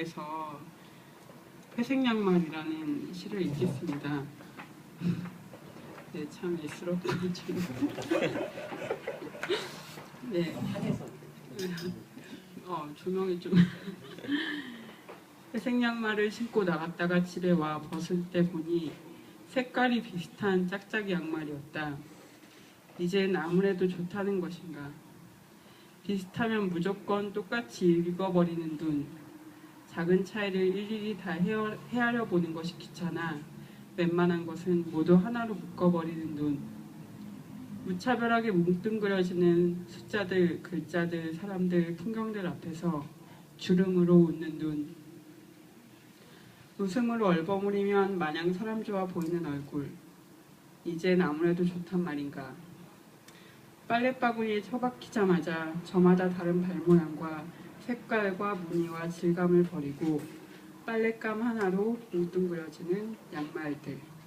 밖에서 회색양말이라는 시를 읽겠습니다. 네, 참 애스럽고 좀. 네. 어, 조명이 좀. 회색 양말을 신고 나갔다가 집에 와 벗을 때 보니 색깔이 비슷한 짝짝이 양말이었다. 이젠 아무래도 좋다는 것인가. 비슷하면 무조건 똑같이 읽어버리는 눈. 작은 차이를 일일이 다 헤아려 보는 것이 귀찮아. 웬만한 것은 모두 하나로 묶어버리는 눈. 무차별하게 뭉뚱그려지는 숫자들, 글자들, 사람들, 풍경들 앞에서 주름으로 웃는 눈. 웃음으로 얼버무리면 마냥 사람 좋아 보이는 얼굴. 이젠 아무래도 좋단 말인가. 빨랫바구니에 처박히자마자 저마다 다른 발모양과 색깔과 무늬와 질감을 버리고 빨랫감 하나로 뭉뚱그려지는 양말들.